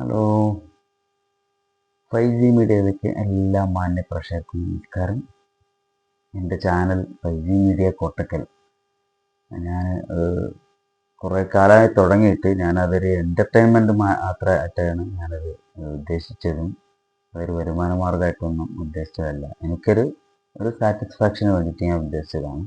Hello five G മീഡിയയിലേക്ക് എല്ലാ മാന്യ പ്രേക്ഷകർക്കും നമസ്കാരം. എന്റെ channel five G media Kottakkal. ഞാൻ കുറേ കാലമായി തുടങ്ങിയിട്ട് ഞാനതൊരു എന്റർടൈൻമെന്റ് മാത്രമായിട്ടാണ് ഞാനത് ഉദ്ദേശിച്ചതും. അതൊരു വരുമാന മാർഗമായിട്ടൊന്നും ഉദ്ദേശിച്ചതല്ല. എനിക്കൊരു ഒരു സാറ്റിസ്ഫാക്ഷന് വേണ്ടിയിട്ട് ഞാൻ ഉദ്ദേശിച്ചതാണ്.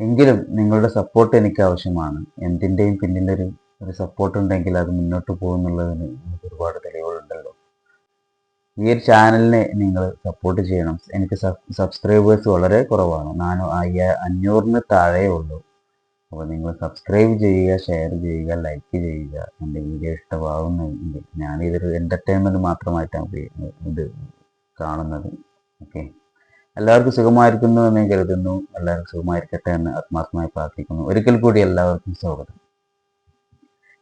എങ്കിലും നിങ്ങളുടെ സപ്പോർട്ട് എനിക്ക് ആവശ്യമാണ്. എന്തിന്റെയും പിന്നിലൊരു ഒരു സപ്പോർട്ട് ഉണ്ടെങ്കിൽ അത് മുന്നോട്ട് പോകുന്നുള്ളതിന് നമുക്ക് ഒരുപാട് തെളിവുകളുണ്ടല്ലോ. ഈ ഒരു ചാനലിനെ നിങ്ങൾ സപ്പോർട്ട് ചെയ്യണം. എനിക്ക് സബ്സ്ക്രൈബേഴ്സ് വളരെ കുറവാണ്. നാനൂ അയ്യ അഞ്ഞൂറിന് താഴെ ഉള്ളൂ. അപ്പോൾ നിങ്ങൾ സബ്സ്ക്രൈബ് ചെയ്യുക ഷെയർ ചെയ്യുക ലൈക്ക് ചെയ്യുക. എന്റെ വീഡിയോ ഇഷ്ടമാവുന്നെങ്കിൽ ഞാനിതൊരു എന്റർടൈൻമെന്റ് മാത്രമായിട്ടാണ് ഇത് കാണുന്നത്. ഓക്കെ എല്ലാവർക്കും സുഖമായിരിക്കുന്നു എന്ന് കരുതുന്നു. എല്ലാവർക്കും സുഖമായിരിക്കട്ടെ എന്ന് ആത്മാർത്ഥമായി പ്രാർത്ഥിക്കുന്നു. ഒരിക്കൽ കൂടി എല്ലാവർക്കും സ്വാഗതം.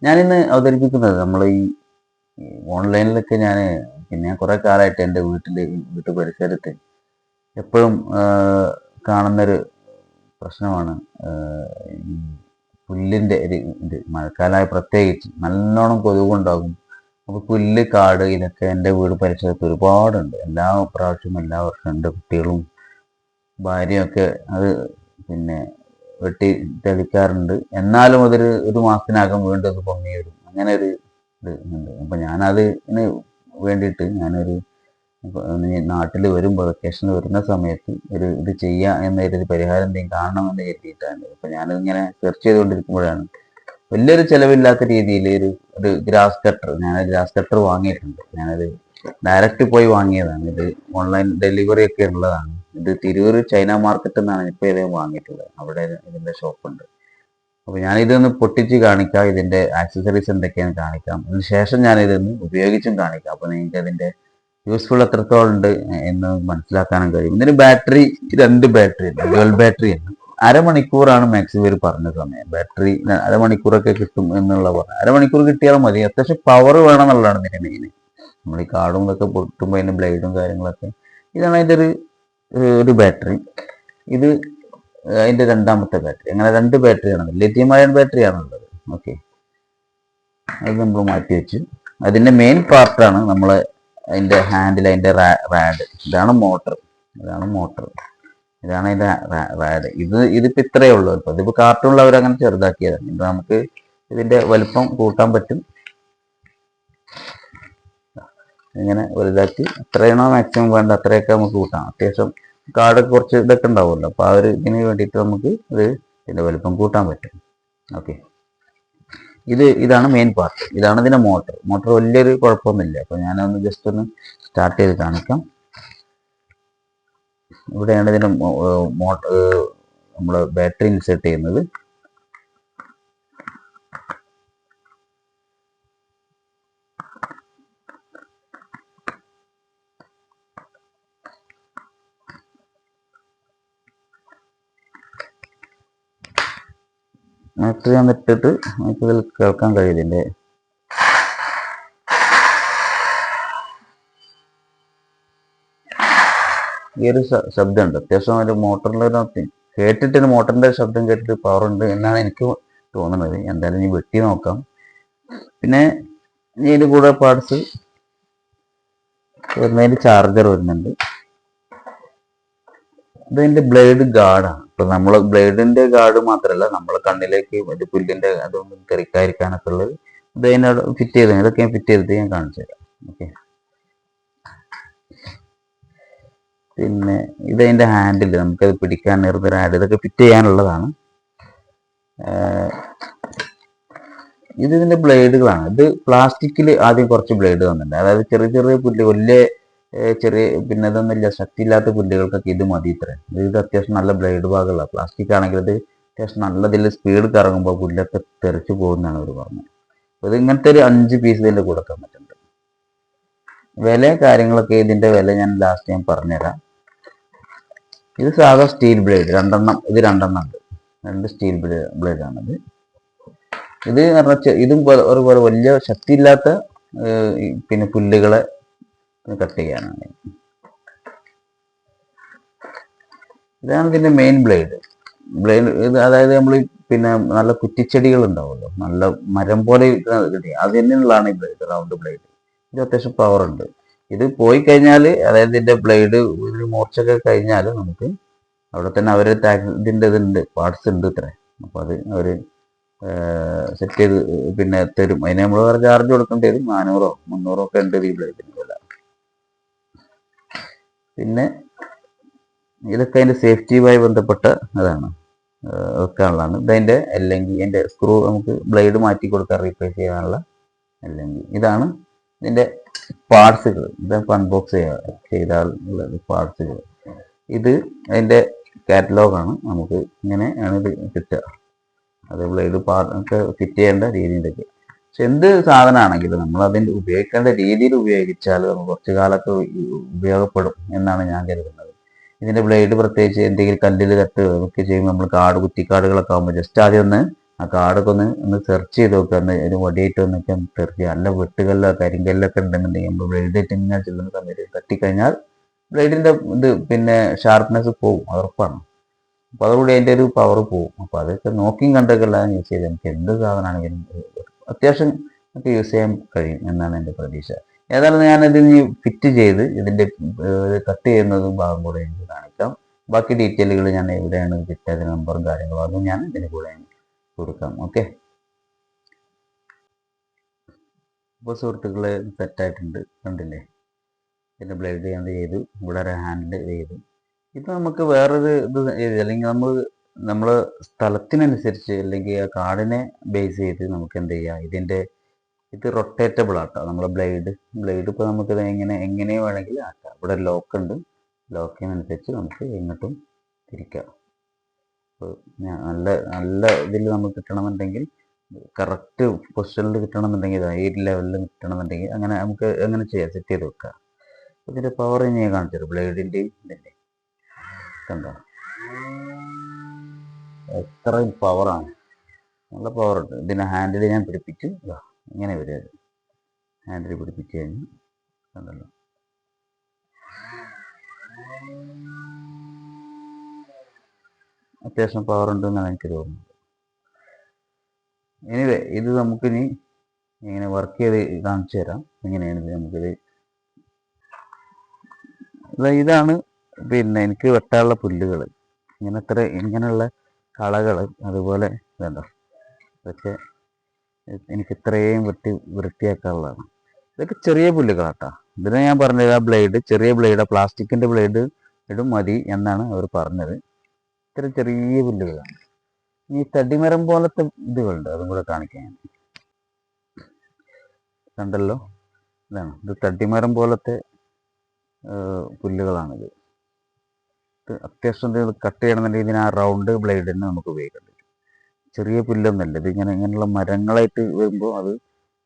ഞാനിന്ന് അവതരിപ്പിക്കുന്നത് നമ്മൾ ഈ ഓൺലൈനിലൊക്കെ ഞാൻ പിന്നെ കുറെ കുറേ കാലമായിട്ട് എന്റെ വീട്ടിൽ വീട്ടു പരിസരത്ത് എപ്പോഴും കാണുന്നൊരു പ്രശ്നമാണ് ഈ പുല്ലിന്റെ ഒരു ഇത് മഴക്കാലമായ പ്രത്യേകിച്ച് നല്ലോണം കൊതുകുണ്ടാകും. അപ്പോൾ പുല്ല് കാട് ഇതൊക്കെ എന്റെ വീട് പരിസരത്ത് ഒരുപാടുണ്ട്. എല്ലാ പ്രാവശ്യവും എല്ലാ വർഷവും എന്റെ കുട്ടികളും ഭാര്യയൊക്കെ അത് പിന്നെ വെട്ടി തെളിക്കാറുണ്ട്. എന്നാലും അതൊരു ഒരു മാസത്തിനകം വീണ്ടും അത് പൊങ്ങി വരും. അങ്ങനെ ഒരു ഇത് ഉണ്ട്. അപ്പം ഞാനത് ഇതിന് വേണ്ടിയിട്ട് ഞാനൊരു നാട്ടിൽ വരുമ്പോൾ വെക്കേഷൻ വരുന്ന സമയത്ത് ഒരു ഇത് ചെയ്യുക എന്നൊരു പരിഹാരം എന്തെങ്കിലും കാണണമെന്ന് കരുതിയിട്ടാണ്. അപ്പം ഞാനിങ്ങനെ സെർച്ച് ചെയ്തുകൊണ്ടിരിക്കുമ്പോഴാണ്. വലിയൊരു ചിലവില്ലാത്ത രീതിയിൽ ഒരു ഒരു ഗ്രാസ് കട്ടർ ഞാൻ ഗ്രാസ് കട്ടർ വാങ്ങിയിട്ടുണ്ട്. ഞാനത് ഡയറക്റ്റ് പോയി വാങ്ങിയതാണ്. ഇത് ഓൺലൈൻ ഡെലിവറി ഒക്കെ ഉള്ളതാണ്. ഇത് തിരൂർ ചൈന മാർക്കറ്റ് എന്നാണ് ഇപ്പോൾ ഇത് വാങ്ങിയിട്ടുള്ളത്. അവിടെ ഇതിന്റെ ഷോപ്പുണ്ട് അപ്പോൾ ഞാനിതൊന്ന് പൊട്ടിച്ച് കാണിക്കാം. ഇതിന്റെ ആക്സസറീസ് എന്തൊക്കെയാണ് കാണിക്കാം. അതിന് ശേഷം ഞാനിതൊന്ന് ഉപയോഗിച്ചും കാണിക്കാം. അപ്പോൾ നിങ്ങൾക്ക് അതിന്റെ യൂസ്ഫുൾ എത്രത്തോളം ഉണ്ട് എന്ന് മനസ്സിലാക്കാനും കഴിയും. ഇതിന് ബാറ്ററി രണ്ട് ബാറ്ററി ഉണ്ട്. ഡുവൽ ബാറ്ററി ഉണ്ട്. അരമണിക്കൂറാണ് മാക്സിമം ഇവർ പറഞ്ഞ സമയം. ബാറ്ററി അരമണിക്കൂറൊക്കെ കിട്ടും എന്നുള്ള പറഞ്ഞു അരമണിക്കൂർ കിട്ടിയാൽ മതി. അത്യാവശ്യം പവർ വേണം എന്നുള്ളതാണ് ഇതിന്റെ മെയിൻ നമ്മൾ ഈ ഇതൊക്കെ പൊട്ടുമ്പോൾ അതിന്റെ ബ്ലേഡും കാര്യങ്ങളൊക്കെ ഇതാണ് അതിന്റെ ഒരു ഒരു ബാറ്ററി ഇത് അതിന്റെ രണ്ടാമത്തെ ബാറ്ററി അങ്ങനെ രണ്ട് ബാറ്ററിയാണ് ലിഥിയം അയൺ ബാറ്ററി ആണുള്ളത്. ഓക്കെ അത് നമ്മൾ മാറ്റി വെച്ചു. അതിന്റെ മെയിൻ പാർട്ടാണ് നമ്മൾ അതിന്റെ ഹാൻഡിൽ അതിന്റെ റാഡ് ഇതാണ് മോട്ടർ ഇതാണ് മോട്ടർ ഇതാണ് അതിന്റെ റാഡ് ഇത് ഇതിപ്പോൾ ഇത്രയേ ഉള്ളൂ ഇപ്പോൾ ഇതിപ്പോൾ കാർട്ടൂണിൽ അങ്ങനെ ചെറുതാക്കിയതാണ്. നമുക്ക് ഇതിന്റെ വലുപ്പം കൂട്ടാൻ പറ്റും. ഇങ്ങനെ വലുതാക്കി. എത്രയാണോ മാക്സിമം വേണ്ട അത്രയൊക്കെ നമുക്ക് കൂട്ടാം. അത്യാവശ്യം കാട് കുറച്ച് ഇതൊക്കെ ഉണ്ടാവുമല്ലോ. അപ്പോൾ ആ ഒരു ഇതിന് വേണ്ടിയിട്ട് നമുക്ക് ഇത് ഇതിന്റെ വലുപ്പം കൂട്ടാൻ പറ്റും. ഓക്കെ. ഇത് ഇതാണ് മെയിൻ പാർട്ട് ഇതാണ് ഇതിന്റെ മോട്ടർ മോട്ടർ വലിയൊരു കുഴപ്പമൊന്നുമില്ല. അപ്പൊ ഞാനൊന്ന് ജസ്റ്റ് ഒന്ന് സ്റ്റാർട്ട് ചെയ്ത് കാണിക്കാം. ഇവിടെയാണ് ഇതിന്റെ മോട്ടർ നമ്മൾ ബാറ്ററി ഇൻസേർട്ട് ചെയ്യുന്നത്. ബാറ്ററി ഇട്ടിട്ട് നമുക്ക് ഇതിൽ കേൾക്കാൻ കഴിയില്ലേ ഈ ഒരു ശബ്ദം ശബ്ദമുണ്ട്. അത്യാവശ്യം ഒരു മോട്ടറിന്റെ ഒരു കേട്ടിട്ട് മോട്ടറിന്റെ ശബ്ദം കേട്ടിട്ട് പവർ ഉണ്ട് എന്നാണ് എനിക്ക് തോന്നുന്നത്. എന്തായാലും ഇനി വെട്ടി നോക്കാം. പിന്നെ ഇനി കൂടെ പാർട്സ് വരുന്നതിന് ചാർജർ വരുന്നുണ്ട്. ഇതിന്റെ ബ്ലേഡ് ഗാർഡാണ് ഇപ്പൊ നമ്മൾ ബ്ലേഡിന്റെ ഗാർഡ് മാത്രമല്ല നമ്മളെ കണ്ണിലേക്ക് മറ്റേ പുല്ലിന്റെ അതൊന്നും തെറിക്കാതിരിക്കാനൊക്കെ ഉള്ളത് ഇത് അതിനോട് ഫിറ്റ് ചെയ്ത് ഇതൊക്കെ ഞാൻ ഫിറ്റ് ചെയ്തിട്ട് ഞാൻ കാണിച്ചു തരാം. ഓക്കെ പിന്നെ ഇതതിന്റെ ഹാൻഡിൽ നമുക്കത് പിടിക്കാൻ നേർന്നൊരു ഹാൻഡിൽ ഇതൊക്കെ ഫിറ്റ് ചെയ്യാനുള്ളതാണ്. ഇത് ഇതിന്റെ ബ്ലേഡുകളാണ് ഇത് പ്ലാസ്റ്റിക്കിൽ ആദ്യം കുറച്ച് ബ്ലേഡ് വന്നിട്ടുണ്ട്. അതായത് ചെറിയ ചെറിയ പുല്ല് വലിയ ചെറിയ പിന്നെ ഇതൊന്നുമില്ല ശക്തിയില്ലാത്ത പുല്ലുകൾക്കൊക്കെ ഇത് മതി ഇത്ര. ഇത് അത്യാവശ്യം നല്ല ബ്ലേഡ് ഭാഗമുള്ള പ്ലാസ്റ്റിക് ആണെങ്കിൽ ഇത് അത്യാവശ്യം നല്ല ഇതിൽ സ്പീഡ് കറങ്ങുമ്പോൾ പുല്ലൊക്കെ തെറിച്ചു പോകുന്നതാണ് അവർ പറഞ്ഞത് അപ്പോൾ ഇത് ഇങ്ങനത്തെ ഒരു അഞ്ച് പീസ് ഇതിൽ കൊടുക്കാൻ പറ്റുന്നുണ്ട്. വില കാര്യങ്ങളൊക്കെ ഇതിന്റെ വില ഞാൻ ലാസ്റ്റ് ഞാൻ പറഞ്ഞുതരാം. ഇത് സാധാ സ്റ്റീൽ ബ്ലേഡ് രണ്ടെണ്ണം ഇത് രണ്ടെണ്ണം ഉണ്ട്. രണ്ട് സ്റ്റീൽ ബ്ലേഡ് ബ്ലേഡാണിത് ഇത് പറഞ്ഞാൽ ഇതും പോലെ ഒരുപോലെ വലിയ ശക്തിയില്ലാത്ത പിന്നെ പുല്ലുകളെ കട്ട് ചെയ്യാനാണ് ഇതാണ് ഇതിന്റെ മെയിൻ ബ്ലേഡ് ബ്ലേഡ് ഇത് അതായത് നമ്മൾ പിന്നെ നല്ല കുറ്റിച്ചെടികൾ ഉണ്ടാവുമല്ലോ. നല്ല മരം പോലെ കിട്ടി അത് അതിനുള്ളതാണ് ഈ ബ്ലേഡ് റൗണ്ട് ബ്ലേഡ് ഇത് അത്യാവശ്യം പവർ ഉണ്ട്. ഇത് പോയി കഴിഞ്ഞാൽ അതായത് ഇതിന്റെ ബ്ലേഡ് ഒരു മോർച്ചൊക്കെ കഴിഞ്ഞാൽ നമുക്ക് അവിടെ തന്നെ അവർ ഇതിന്റെ ഇതുണ്ട് പാർട്സ് ഉണ്ട് ഇത്ര. അപ്പോൾ അത് അവർ സെറ്റ് ചെയ്ത് പിന്നെ തരും. അതിന് നമ്മൾ വേറെ ചാർജ് കൊടുക്കേണ്ടി വരും. നാനൂറോ മുന്നൂറോ ഒക്കെ ഉണ്ട് ഈ ബ്ലേഡിന് വില. പിന്നെ ഇതൊക്കെ അതിന്റെ സേഫ്റ്റിയുമായി ബന്ധപ്പെട്ട അതാണ്. വെക്കാനുള്ളതാണ് ഇതതിന്റെ അല്ലെങ്കിൽ അതിന്റെ സ്ക്രൂ നമുക്ക് ബ്ലേഡ് മാറ്റി കൊടുക്കാൻ റീപ്ലേസ് ചെയ്യാനുള്ള അല്ലെങ്കിൽ ഇതാണ് ഇതിന്റെ പാർട്സുകൾ. ഇത് അൺബോക്സ് ചെയ്താൽ ഉള്ളത് പാർട്സുകൾ. ഇത് അതിന്റെ കാറ്റലോഗാണ് നമുക്ക് ഇങ്ങനെയാണ് ഇത് കിട്ടുക. അത് ബ്ലേഡ് പാർട്ട് ഫിറ്റ് ചെയ്യേണ്ട രീതിയിലൊക്കെ. എന്ത് സാധനമാണെങ്കിലും നമ്മൾ അതിന്റെ ഉപയോഗിക്കേണ്ട രീതിയിൽ ഉപയോഗിച്ചാൽ കുറച്ച് കാലത്ത് ഉപയോഗപ്പെടും എന്നാണ് ഞാൻ കരുതുന്നത്. ഇതിന്റെ ബ്ലേഡ് പ്രത്യേകിച്ച് എന്തെങ്കിലും കല്ലിൽ കത്ത് ഒക്കെ ചെയ്യുമ്പോൾ നമ്മൾ കാട് കുറ്റിക്കാടുകളൊക്കെ ആകുമ്പോൾ ജസ്റ്റ് ആദ്യം ഒന്ന് ആ കാടൊക്കെ ഒന്ന് ഒന്ന് സെർച്ച് ചെയ്ത് നോക്കുക. ഒന്ന് ഒരു വടിയായിട്ട് ഒന്നൊക്കെ ഒന്ന് സെർച്ച് അല്ല നല്ല വെട്ടുകല്ലോ കരിങ്കല്ലൊക്കെ ഉണ്ടെന്നുണ്ടെങ്കിൽ നമ്മൾ ബ്ലേഡ് ആയിട്ട് ഇങ്ങനെ ചെല്ലുന്ന സമയത്ത് തട്ടിക്കഴിഞ്ഞാൽ ബ്ലേഡിന്റെ ഇത് പിന്നെ ഷാർപ്നെസ് അത് ഉറപ്പാണ്. അപ്പോൾ അതോടുകൂടി അതിന്റെ ഒരു പവർ പോവും. അപ്പോൾ അതൊക്കെ നോക്കിയും കണ്ടൊക്കെ എല്ലാം യൂസ് ചെയ്ത് നമുക്ക് എന്ത് സാധനമാണെങ്കിലും അത്യാവശ്യം ഒക്കെ യൂസ് ചെയ്യാൻ കഴിയും എന്നാണ് എന്റെ പ്രതീക്ഷ. ഏതായാലും ഞാനത് ഇനി ഫിറ്റ് ചെയ്ത് ഇതിന്റെ കട്ട് ചെയ്യുന്നതും ഭാഗം കൂടെ എനിക്ക് കാണിക്കാം. ബാക്കി ഡീറ്റെയിലുകൾ ഞാൻ എവിടെയാണ് ഫിറ്റ് ചെയ്ത നമ്പറും കാര്യങ്ങളും അതും ഞാൻ ഇതിന് കൂടെ കൊടുക്കാം. ഓക്കെ അപ്പോൾ സുഹൃത്തുക്കളെ സെറ്റായിട്ടുണ്ട് കണ്ടില്ലേ? പിന്നെ ബ്ലേഡ് ഞാൻ ചെയ്തു. ഇവിടെ ഒരു ഹാൻഡിൽ ചെയ്തു. ഇപ്പം നമുക്ക് വേറൊരു ഇത് അല്ലെങ്കിൽ നമ്മൾ നമ്മൾ സ്ഥലത്തിനനുസരിച്ച് അല്ലെങ്കിൽ ആ കാടിനെ ബേസ് ചെയ്ത് നമുക്ക് എന്ത് ചെയ്യാം? ഇതിന്റെ ഇത് റൊട്ടേറ്റബിൾ ആട്ടോ. നമ്മളെ ബ്ലേഡ് ബ്ലേഡ് ഇപ്പോൾ നമുക്കിത് എങ്ങനെ എങ്ങനെ വേണമെങ്കിൽ ആക്കാം. ഇവിടെ ലോക്ക് ഉണ്ട്. ലോക്കിനനുസരിച്ച് നമുക്ക് എങ്ങോട്ടും തിരിക്കാം. അപ്പോൾ നല്ല നല്ല ഇതിൽ നമുക്ക് കിട്ടണമെന്നുണ്ടെങ്കിൽ കറക്റ്റ് പൊസിഷനിൽ കിട്ടണമെന്നുണ്ടെങ്കിൽ ഇതാ ഈ ലെവലിൽ കിട്ടണമെന്നുണ്ടെങ്കിൽ അങ്ങനെ നമുക്ക് എങ്ങനെ ചെയ്യാം? സെറ്റ് ചെയ്ത് വെക്കാം. ഇതിന്റെ പവർ ഞാൻ കാണിച്ചത് ബ്ലേഡിന്റെയും ഇതിന്റെയും. കണ്ടോ? എത്രയും പവറാണ് നല്ല പവർ ഉണ്ട്. ഇതിന്റെ ഹാൻഡിൽ ഞാൻ പിടിപ്പിച്ച് ഇങ്ങനെ വരിക ഹാൻഡിൽ പിടിപ്പിച്ച് കഴിഞ്ഞ് കണ്ടല്ലോ. അത്യാവശ്യം പവർ ഉണ്ടെന്നാണ് എനിക്ക് തോന്നുന്നത്. എനിവേ ഇത് നമുക്കിനി ഇങ്ങനെ വർക്ക് ചെയ്ത് കാണിച്ചു തരാം. എങ്ങനെയാണ് ഇത് നമുക്കിത് ഇതാ ഇതാണ് പിന്നെ എനിക്ക് വെട്ടാനുള്ള പുല്ലുകൾ ഇങ്ങനത്തെ ഇങ്ങനെയുള്ള കളകൾ അതുപോലെ ഇതുണ്ടോ ഇതൊക്കെ എനിക്ക് ഇത്രയും വെട്ടി വൃത്തിയാക്കാനുള്ളതാണ്. ഇതൊക്കെ ചെറിയ പുല്ലുകളാട്ടോ. ഇതിനെ ഞാൻ പറഞ്ഞത് ആ ബ്ലേഡ് ചെറിയ ബ്ലേഡ് പ്ലാസ്റ്റിക്കിന്റെ ബ്ലേഡ് ഇടും മതി എന്നാണ് അവർ പറഞ്ഞത്. ഇത്ര ചെറിയ പുല്ലുകളാണ്. ഈ തടിമരം പോലത്തെ ഇതുകളുണ്ട് അതും കൂടെ കാണിക്കാൻ കണ്ടല്ലോ? ഇതാണ്. ഇത് തടിമരം പോലത്തെ പുല്ലുകളാണിത്. ഇത് അത്യാവശ്യം കട്ട് ചെയ്യണമെന്നുണ്ടെങ്കിൽ ഇതിന് ആ റൗണ്ട് ബ്ലേഡ് തന്നെ നമുക്ക് ഉപയോഗിക്കാൻ പറ്റും. ചെറിയ പുല്ലൊന്നുമല്ല ഇത് ഇങ്ങനെ ഇങ്ങനെയുള്ള മരങ്ങളായിട്ട് വരുമ്പോൾ അത്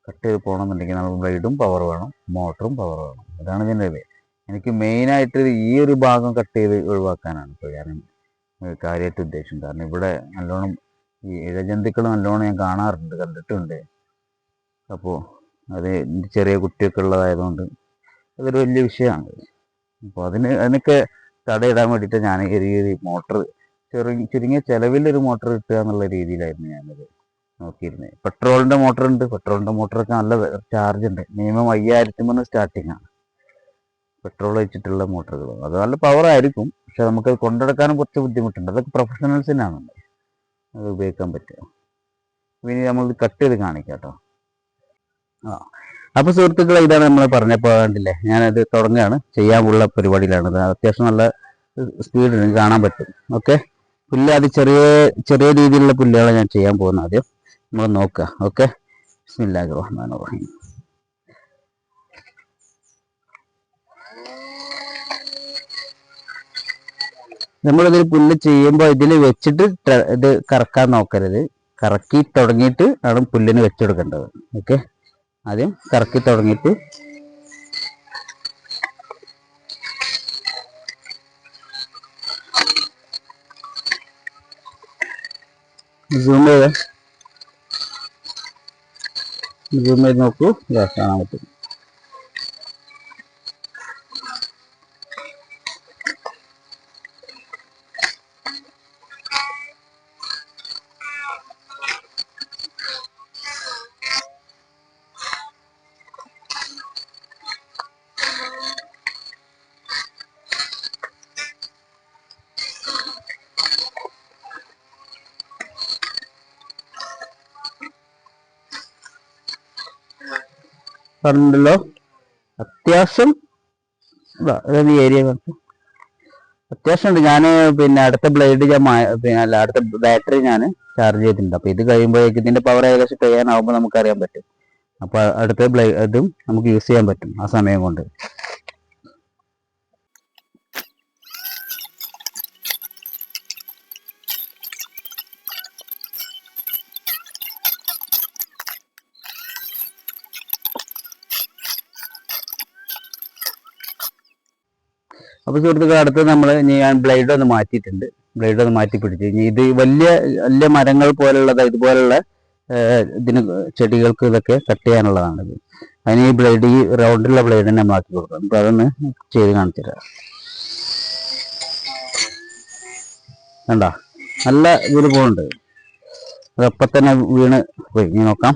കട്ട് ചെയ്ത് പോകണമെന്നുണ്ടെങ്കിൽ നമുക്ക് ബ്ലേഡും പവർ വേണം മോട്ടറും പവർ വേണം. അതാണ് ഇതിന്റെ ഇത്. എനിക്ക് മെയിനായിട്ട് ഈ ഒരു ഭാഗം കട്ട് ചെയ്ത് ഒഴിവാക്കാനാണ് ഇപ്പോൾ ഞാൻ കാര്യമായിട്ട് ഉദ്ദേശം കാരണം ഇവിടെ നല്ലോണം ഈ ഇഴജന്തുക്കൾ നല്ലോണം ഞാൻ കാണാറുണ്ട് കണ്ടിട്ടുണ്ട്. അപ്പോൾ അത് ചെറിയ കുട്ടിയൊക്കെ ഉള്ളതായതുകൊണ്ട് അതൊരു വലിയ വിഷയമാണ്. അപ്പോൾ അതിന് അതിനൊക്കെ തടയിടാൻ വേണ്ടിയിട്ട് ഞാൻ ഈ ഒരു മോട്ടർ ചെറു ചുരുങ്ങിയ ചെലവിൽ ഒരു മോട്ടർ കിട്ടുക എന്നുള്ള രീതിയിലായിരുന്നു ഞാനത് നോക്കിയിരുന്നത്. പെട്രോളിന്റെ മോട്ടർ ഉണ്ട്. പെട്രോളിന്റെ മോട്ടറൊക്കെ നല്ല ചാർജ് ഉണ്ട്. മിനിമം അയ്യായിരത്തി മൂന്ന് സ്റ്റാർട്ടിങ് ആണ്. പെട്രോൾ വെച്ചിട്ടുള്ള മോട്ടറുകൾ അത് നല്ല പവർ ആയിരിക്കും. പക്ഷെ നമുക്ക് കൊണ്ടെടുക്കാനും കുറച്ച് ബുദ്ധിമുട്ടുണ്ട്. അതൊക്കെ പ്രൊഫഷണൽസിനാണ് അത് ഉപയോഗിക്കാൻ പറ്റുക. ഇനി നമ്മൾ കട്ട് ചെയ്ത് കാണിക്കാം കേട്ടോ. ആ. അപ്പൊ സുഹൃത്തുക്കളെ ഇതാണ് നമ്മൾ പറഞ്ഞപ്പോൾ കണ്ടില്ലേ ഞാനത് തുടങ്ങുകയാണ്. ചെയ്യാനുള്ള പരിപാടിയിലാണ് ഇത് അത്യാവശ്യം നല്ല സ്പീഡിന് കാണാൻ പറ്റും. ഓക്കെ? പുല്ല് അത് ചെറിയ ചെറിയ രീതിയിലുള്ള പുല്ലുകളാണ് ഞാൻ ചെയ്യാൻ പോകുന്നത് ആദ്യം. നമ്മൾ നോക്കുക. ഓക്കെ? ബിസ്മില്ലാഹിർ റഹീം. നമ്മളിതിൽ പുല്ല് ചെയ്യുമ്പോൾ ഇതിൽ വെച്ചിട്ട് ഇത് കറക്കാൻ നോക്കരുത്. കറക്കി തുടങ്ങിയിട്ട് ആണ് പുല്ലിന് വെച്ചെടുക്കേണ്ടത് ഓക്കെ? ആദ്യം കറക്കി തുടങ്ങിയിട്ട് സൂം ചെയ്ത്. സൂം ചെയ്ത് നോക്കൂ. കാണാൻ പറ്റും. പറഞ്ഞല്ലോ അത്യാവശ്യം ഈ ഏരിയ അത്യാവശ്യം ഉണ്ട് ഞാൻ പിന്നെ അടുത്ത ബ്ലേഡ് ഞാൻ പിന്നെ അല്ല അടുത്ത ബാറ്ററി ഞാൻ ചാർജ് ചെയ്തിട്ടുണ്ട്. അപ്പോൾ ഇത് കഴിയുമ്പോഴേക്കും ഇതിന്റെ പവർ ഏകദേശം കഴിയാനാവുമ്പോൾ നമുക്ക് അറിയാൻ പറ്റും. അപ്പോൾ അടുത്ത ബ്ലേ ഇതും നമുക്ക് യൂസ് ചെയ്യാൻ പറ്റും ആ സമയം കൊണ്ട്. അപ്പൊ സുഹൃത്തുക്കൾ അടുത്ത് നമ്മൾ ഞാൻ ബ്ലേഡ് ഒന്ന് മാറ്റിയിട്ടുണ്ട്. ബ്ലേഡ് ഒന്ന് മാറ്റി പിടിച്ച്. ഇനി ഇത് വലിയ വലിയ മരങ്ങൾ പോലുള്ളത് ഇതുപോലുള്ള ഇതിന് ചെടികൾക്ക് ഇതൊക്കെ കട്ട് ചെയ്യാനുള്ളതാണ് ഇത്. അതിന് ഈ ബ്ലേഡ് ഈ റൗണ്ടിലുള്ള ബ്ലേഡ് തന്നെ മാറ്റി കൊടുക്കണം. അപ്പൊ അതൊന്ന് ചെയ്ത് കാണിച്ചു തരാം. കണ്ട? നല്ല ഇതിൽ പോകുന്നുണ്ട് അതപ്പം തന്നെ വീണ് പോയി. ഇനി നോക്കാം.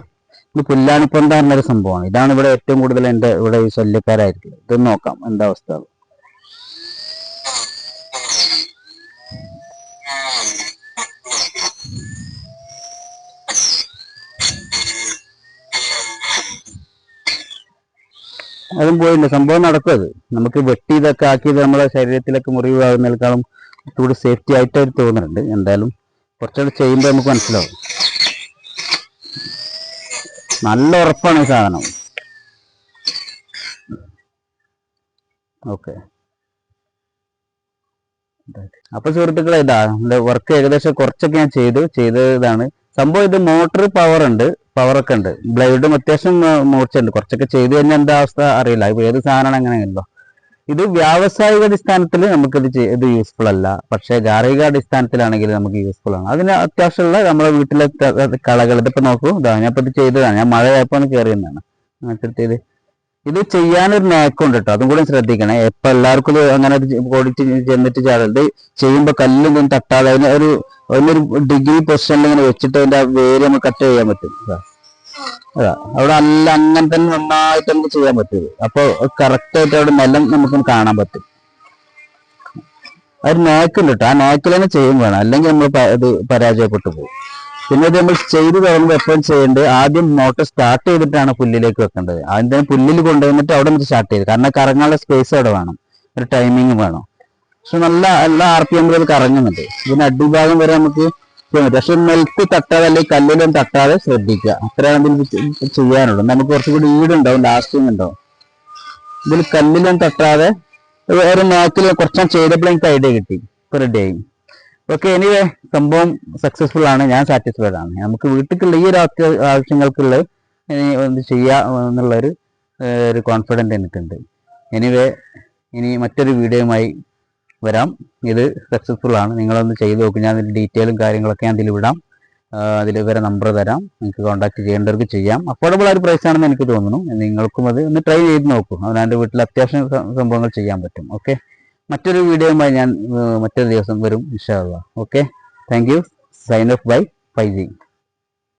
ഇത് പുല്ലാണിപ്പൊന്ത പറഞ്ഞൊരു സംഭവമാണ്. ഇതാണ് ഇവിടെ ഏറ്റവും കൂടുതൽ എന്റെ ഇവിടെ ഈ ശല്യക്കാരായിരിക്കും ഇതൊന്ന് നോക്കാം. എന്താ അവസ്ഥ? അതും പോയില്ല. സംഭവം നടക്കും അത്. നമുക്ക് വെട്ടി ഇതൊക്കെ ആക്കിയത് നമ്മുടെ ശരീരത്തിലൊക്കെ മുറിവാകുന്നതിനേക്കാളും കുറച്ചുകൂടി സേഫ്റ്റി ആയിട്ട് അവർ തോന്നുന്നുണ്ട്. എന്തായാലും കുറച്ചുകൂടി ചെയ്യുമ്പോൾ നമുക്ക് മനസ്സിലാവും. നല്ല ഉറപ്പാണ് ഈ സാധനം. ഓക്കെ. അപ്പൊ സുഹൃത്തുക്കളെ ഇതാ വർക്ക് ഏകദേശം കുറച്ചൊക്കെ ഞാൻ ചെയ്തു. ചെയ്തതാണ്. സംഭവം ഇത് മോട്ടർ പവർ ഉണ്ട്. പവർ ഒക്കെ ഉണ്ട്. ബ്ലേഡും അത്യാവശ്യം മൂർച്ചയുണ്ട്. കുറച്ചൊക്കെ ചെയ്തു കഴിഞ്ഞാൽ എന്താ അവസ്ഥ അറിയില്ല. ഏത് സാധനമാണ് അങ്ങനെയല്ലോ ഇത് വ്യാവസായിക അടിസ്ഥാനത്തിൽ നമുക്കിത് ഇത് യൂസ്ഫുൾ അല്ല. പക്ഷേ ഗാർഹിക അടിസ്ഥാനത്തിലാണെങ്കിൽ നമുക്ക് യൂസ്ഫുൾ ആണ്. അതിന് അത്യാവശ്യമുള്ള നമ്മുടെ വീട്ടിലെ കളകൾ. ഇതിപ്പോ നോക്കൂ. ഇതാ ഇപ്പൊ ഇത് ചെയ്തതാണ്. ഞാൻ മഴയായപ്പോ ഒന്ന് കയറിയെന്നാണ് അങ്ങനത്തെ ഇത് ചെയ്യാനൊരു നേക്കുണ്ട് കേട്ടോ അതും കൂടി ശ്രദ്ധിക്കണേ. എപ്പൊ എല്ലാവർക്കും അങ്ങനെ ഓടിച്ച് ചെന്നിട്ട് ചാടരുത് ചെയ്യുമ്പോ കല്ലൊന്നും തട്ടാതെ അതിന് ഒരു അതിനൊരു ഡിഗ്രി പൊസിഷനിൽ ഇങ്ങനെ വെച്ചിട്ട് അതിന്റെ വേര് നമുക്ക് കട്ട് ചെയ്യാൻ പറ്റും. അതാ. അവിടെ അല്ല അങ്ങനെ തന്നെ നന്നായിട്ട് നമുക്ക് ചെയ്യാൻ പറ്റും. അപ്പൊ കറക്റ്റ് ആയിട്ട് അവിടെ നിലം നമുക്ക് കാണാൻ പറ്റും. ഒരു നേക്കുണ്ട് കേട്ടോ. ആ നേക്കിൽ തന്നെ ചെയ്യും വേണം അല്ലെങ്കിൽ നമ്മൾ ഇത് പരാജയപ്പെട്ടു പോകും. പിന്നെ ഇത് നമ്മൾ ചെയ്ത് തുടങ്ങുമ്പോൾ എപ്പോഴും ചെയ്യേണ്ടത് ആദ്യം മോട്ടർ സ്റ്റാർട്ട് ചെയ്തിട്ടാണ് പുല്ലിലേക്ക് വെക്കേണ്ടത്. ആദ്യം തന്നെ പുല്ലിൽ കൊണ്ടുവന്നിട്ട് അവിടെ നിന്ന് സ്റ്റാർട്ട് ചെയ്ത്. കാരണം കറങ്ങാനുള്ള സ്പേസ് അവിടെ വേണം. ഒരു ടൈമിങ് വേണം. പക്ഷെ നല്ല എല്ലാ ആർ പി എമ്മിലും കറങ്ങുന്നുണ്ട്. ഇതിന് അടിഭാഗം വരെ നമുക്ക് പക്ഷെ നെൽക്ക് തട്ടാതെ അല്ലെങ്കിൽ കല്ലിലും തട്ടാതെ ശ്രദ്ധിക്കുക. അത്രയാണ് ഇതിൽ ചെയ്യാനുള്ളൂ. നമുക്ക് കുറച്ചുകൂടി ഈടുണ്ടാവും ലാസ്റ്റിംഗ് ഉണ്ടാവും ഇതിൽ കല്ലിലും തട്ടാതെ വേറെ നാക്കിൽ കുറച്ചാൽ ചെയ്തപ്പോൾ എനിക്ക് ഐഡിയ കിട്ടി. ഇപ്പൊ റെഡി ആയി. ഓക്കെ എനിവേ സംഭവം സക്സസ്ഫുൾ ആണ്. ഞാൻ സാറ്റിസ്ഫൈഡ് ആണ്. നമുക്ക് വീട്ടിലുള്ള ഈ ഒരു ആവശ്യങ്ങൾക്കുള്ള എന്ത് ചെയ്യാ എന്നുള്ളൊരു ഒരു കോൺഫിഡന്റ് എനിക്കുണ്ട്. എനിവേ ഇനി മറ്റൊരു വീഡിയോയുമായി വരാം. ഇത് സക്സസ്ഫുൾ ആണ്. നിങ്ങളൊന്ന് ചെയ്ത് നോക്കും. ഞാൻ അതിന്റെ ഡീറ്റെയിലും കാര്യങ്ങളൊക്കെ ഞാൻ അതിൽ വിടാം അതിൽ വരെ നമ്പർ തരാം. നിങ്ങൾക്ക് കോൺടാക്ട് ചെയ്യേണ്ടവർക്ക് ചെയ്യാം. അഫോർഡബിൾ ആയ പ്രൈസ് ആണെന്ന് എനിക്ക് തോന്നുന്നു. നിങ്ങൾക്കും അത് ഒന്ന് ട്രൈ ചെയ്ത് നോക്കും. അതിനാന്റെ വീട്ടിൽ അത്യാവശ്യം സംഭവങ്ങൾ ചെയ്യാൻ പറ്റും. ഓക്കെ മറ്റൊരു വീഡിയോയുമായി ഞാൻ മറ്റൊരു ദിവസം വരും ഇൻഷാല്ല okay thank you sign off bye five G